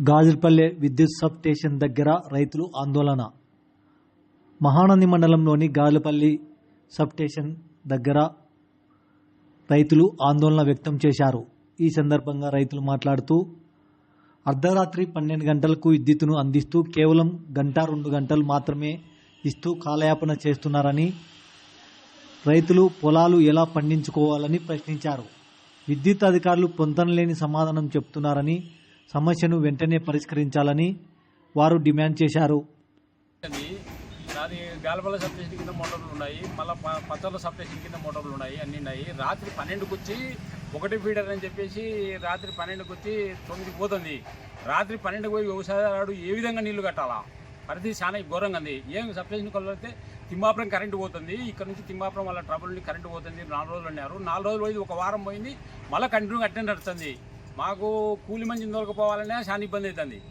గాజులపల్లె విద్యుత్ sub station దగ్గర రైతులు ఆందోళన. మహానంది మండలంలోని గాజులపల్లి సబ్ స్టేషన్ దగ్గర రైతులు ఆందోళన వ్యక్తం చేశారు. ఈ సందర్భంగా రైతులు మాట్లాడుతూ అర్ధరాత్రి పన్నెండు గంటలకు విద్యుత్తును అందిస్తూ కేవలం గంట రెండు గంటలు మాత్రమే ఇస్తూ కాలయాపన చేస్తున్నారని రైతులు పొలాలు ఎలా పండించుకోవాలని ప్రశ్నించారు. విద్యుత్ అధికారులు పొంతనలేని సమాధానం చెప్తున్నారని సమస్యను వెంటనే పరిష్కరించాలని వారు డిమాండ్ చేశారు. నాది గాలపల్ల సబ్ స్టేషన్ కింద మోటార్లు ఉన్నాయి. మళ్ళీ పచ్చల సబ్ స్టేషన్ కింద మోటార్లు ఉన్నాయి. అన్నీ ఉన్నాయి. రాత్రి పన్నెండుకి వచ్చి ఒకటి ఫీడర్ అని చెప్పేసి రాత్రి పన్నెండుకి వచ్చి తొమ్మిది పోతుంది. రాత్రి పన్నెండుకి పోయి వ్యవసాయదారుడు ఏ విధంగా నీళ్ళు కట్టాలా? పరిధి చాలా ఘోరంగా ఉంది. ఏం సబ్ స్టేషన్ తిమ్మాపురం కరెంటు పోతుంది. ఇక్కడ నుంచి తిమ్మాపురం వల్ల ట్రబుల్ నుండి కరెంటు పోతుంది. నాలుగు రోజులు అన్నారు. నాలుగు రోజులు పోయింది. ఒక వారం పోయింది. మళ్ళీ కంటిన్యూ అటెండ్ నడుస్తుంది. మాకు కూలి మంచి దొరకపోవాలనే చాలా ఇబ్బంది అవుతుంది.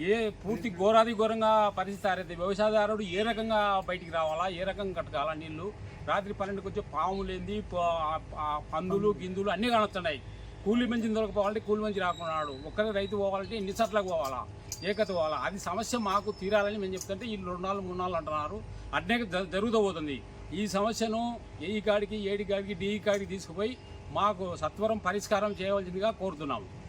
ఏ పూర్తి ఘోరాది ఘోరంగా పరిస్థితి ఆరైతే వ్యవసాయదారుడు ఏ రకంగా బయటికి రావాలా ఏ రకంగా కట్టుకోవాలా నీళ్ళు? రాత్రి పన్నెండుకి వచ్చే పాములేంది పందులు గిందులు అన్నీ కానొస్తున్నాయి. కూలి మంచి దొరకపోవాలంటే కూలి మంచి రాకున్నాడు. ఒక్కరే రైతు పోవాలంటే ఎన్ని చట్లకు పోవాలా? ఏకత పోవాలా? అది సమస్య మాకు తీరాలని మేము చెప్తుంటే ఈ రెండు నాలుగు మూడు నాలుగు అంటున్నారు. అట్నే జ- జరుగుతూ పోతుంది. ఈ సమస్యను ఏ కాడికి ఏడి కాడికి డిఈ కాడికి తీసుకుపోయి మాకు సత్వరం పరిష్కారం చేయవలసిందిగా కోరుతున్నాము.